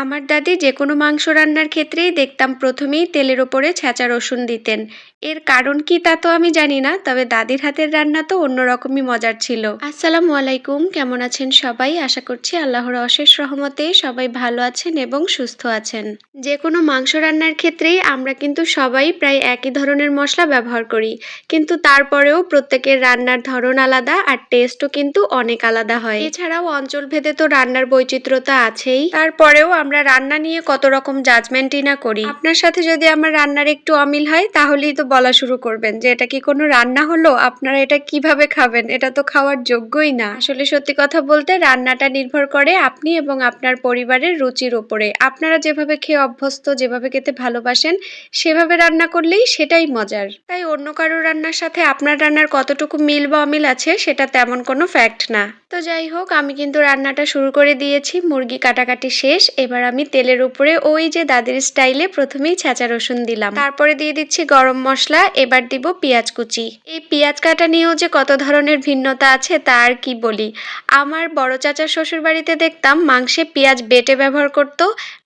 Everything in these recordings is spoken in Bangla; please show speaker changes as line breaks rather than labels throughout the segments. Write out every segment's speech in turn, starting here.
আমার দাদি যে কোনো মাংস রান্নার ক্ষেত্রেই দেখতাম প্রথমেই তেলের ওপরে ছেঁচা রসুন দিতেন। এর কারণ কি তা তো আমি জানি না, তবে দাদির হাতের রান্না তো অন্যরকমই মজার ছিল। আসসালামু আলাইকুম, কেমন আছেন সবাই? আশা করছি আল্লাহর অশেষ রহমতে সবাই ভালো আছেন এবং সুস্থ আছেন। যে কোনো মাংস রান্নার ক্ষেত্রেই আমরা কিন্তু সবাই প্রায় একই ধরনের মশলা ব্যবহার করি, কিন্তু তারপরেও প্রত্যেকের রান্নার ধরন আলাদা আর টেস্টও কিন্তু অনেক আলাদা হয়। এছাড়াও অঞ্চল ভেদে তো রান্নার বৈচিত্র্যতা আছেই। তারপরেও আমরা রান্না নিয়ে কত রকম জাজমেন্টই না করি। আপনার সাথে যদি আমার রান্নার একটু অমিল হয়, তাহলেই তো বলা শুরু করবেন যে, এটা কি কোনো রান্না হলো? আপনারা এটা কীভাবে খাবেন? এটা তো খাওয়ার যোগ্যই না। আসলে সত্যি কথা বলতে, রান্নাটা নির্ভর করে আপনি এবং আপনার পরিবারের রুচির ওপরে আপনারা যেভাবে খেয়ে অভ্যস্ত, যেভাবে খেতে ভালোবাসেন, সেভাবে রান্না করলেই সেটাই মজার। তাই অন্য কারও রান্নার সাথে আপনার রান্নার কতটুকু মিল বা অমিল আছে, সেটা তেমন কোনো ফ্যাক্ট না। তো যাই হোক, আমি কিন্তু রান্নাটা শুরু করে দিয়েছি। মুরগি কাটাকাটি শেষ, এবার আমি তেলের উপরে ওই যে দাদির স্টাইলে প্রথমেই ছেঁচা রসুন দিলাম। তারপরে দিয়ে দিচ্ছি গরম মশলা, এবার দিব পেঁয়াজ কুচি। এই পেঁয়াজ কাটা নিয়েও যে কত ধরনের ভিন্নতা আছে তা আর কি বলি। আমার বড় চাচার শ্বশুর বাড়িতে দেখতাম মাংসে পেঁয়াজ বেটে ব্যবহার করত।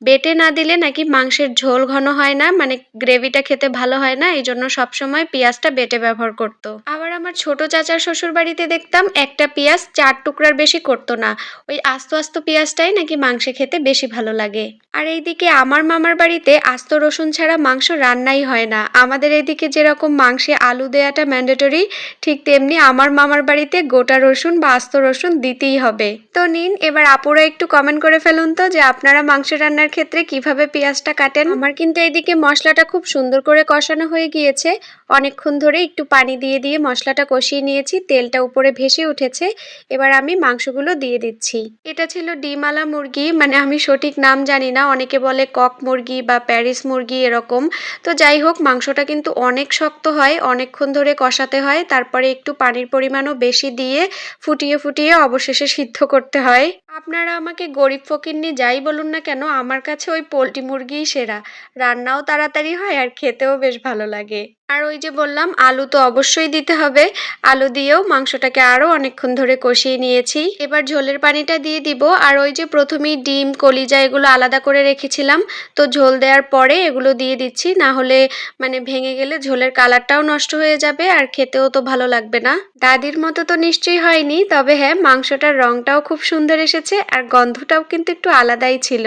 বেটে না দিলে নাকি মাংসের ঝোল ঘন হয় না মানে গ্রেভিটা খেতে ভালো হয় না এই জন্য সবসময় পেঁয়াজটা বেটে ব্যবহার করত। আবার আমার ছোট চাচার শ্বশুর বাড়িতে দেখতাম একটা পেঁয়াজ চার টুকরার বেশি করতো না। ওই আস্ত আস্ত পেঁয়াজটাই নাকি মাংসে খেতে বেশি ভালো লাগে। আর এইদিকে আমার মামার বাড়িতে আস্ত রসুন ছাড়া মাংস রান্নাই হয় না। আমাদের এইদিকে যেরকম মাংসে আলু দেওয়াটা ম্যান্ডেটরি, ঠিক তেমনি আমার মামার বাড়িতে গোটা রসুন বা আস্ত রসুন দিতেই হবে। তো নিন, এবার আপুরা একটু কমেন্ট করে ফেলুন তো যে আপনারা মাংস রান্নার ক্ষেত্রে কীভাবে পেঁয়াজটা কাটেন। আমার কিন্তু এইদিকে মশলাটা খুব সুন্দর করে কষানো হয়ে গিয়েছে। অনেকক্ষণ ধরে একটু পানি দিয়ে দিয়ে মশলাটা কষিয়ে নিয়েছি, তেলটা উপরে ভেসে উঠেছে। এবার আমি মাংসগুলো দিয়ে দিচ্ছি। এটা ছিল ডিমালা মুরগি মানে আমি সঠিক নাম জানি না অনেকে বলে কক মুরগি বা প্যারিস মুরগি এরকম। তো যাই হোক, মাংসটা কিন্তু অনেক শক্ত হয়, অনেকক্ষণ ধরে কষাতে হয়। তারপরে একটু পানির পরিমাণও বেশি দিয়ে ফুটিয়ে ফুটিয়ে অবশেষে সিদ্ধ করতে হয়। আপনারা আমাকে গরিব ফকিরনি যাই বলুন না কেন? আমার কাছে ওই পোলট্রি মুরগিই সেরা। রান্নাও তাড়াতাড়ি হয় আর খেতেও বেশ ভালো লাগে। আর ওই যে বললাম, আলু তো অবশ্যই দিতে হবে। আলু দিয়েও মাংসটাকে আরও অনেকক্ষণ ধরে কষিয়ে নিয়েছি। এবার ঝোলের পানিটা দিয়ে দিব। আর ওই যে প্রথমেই ডিম, কলিজা এগুলো আলাদা করে রেখেছিলাম। তো ঝোল দেওয়ার পরে এগুলো দিয়ে দিচ্ছি। না হলে মানে ভেঙে গেলে ঝোলের কালারটাও নষ্ট হয়ে যাবে আর খেতেও তো ভালো লাগবে না। দাদির মতো তো নিশ্চয়ই হয়নি। তবে হ্যাঁ মাংসটার রংটাও খুব সুন্দর এসেছে। আর গন্ধটাও কিন্তু একটু আলাদাই ছিল।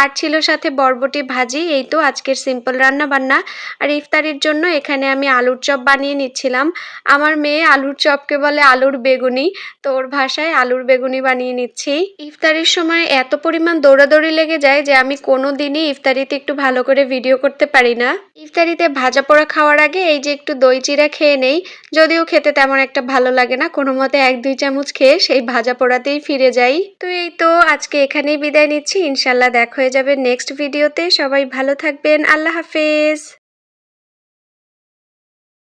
আর ছিল সাথে বরবটি ভাজি, এই তো আজকের সিম্পল রান্না বান্না আর ইফতারির জন্য এখানে আমি আলুর চপ বানিয়ে নিচ্ছিলাম। আমার মেয়ে আলুর চপকে বলে আলুর বেগুনি, তো ওর ভাষায় আলুর বেগুনি বানিয়ে নিচ্ছি। ইফতারির সময় এত পরিমাণ দৌড়াদৌড়ি লেগে যায় যে আমি কোনো দিনই ইফতারিতে একটু ভালো করে ভিডিও করতে পারি না। ইফতারিতে ভাজা পোড়া খাওয়ার আগে এই যে একটু দই চিরা খেয়ে নেই, যদিও খেতে তেমন একটা ভালো লাগে না কোনো মতে এক দুই চামচ খেয়ে সেই ভাজা পোড়াতেই ফিরে যাই। তো এই তো, আজকে এখানেই বিদায় নিচ্ছি। ইনশাল্লাহ দেখা হয়ে যাবে নেক্সট ভিডিওতে সবাই ভালো থাকবেন। আল্লাহ হাফেজ।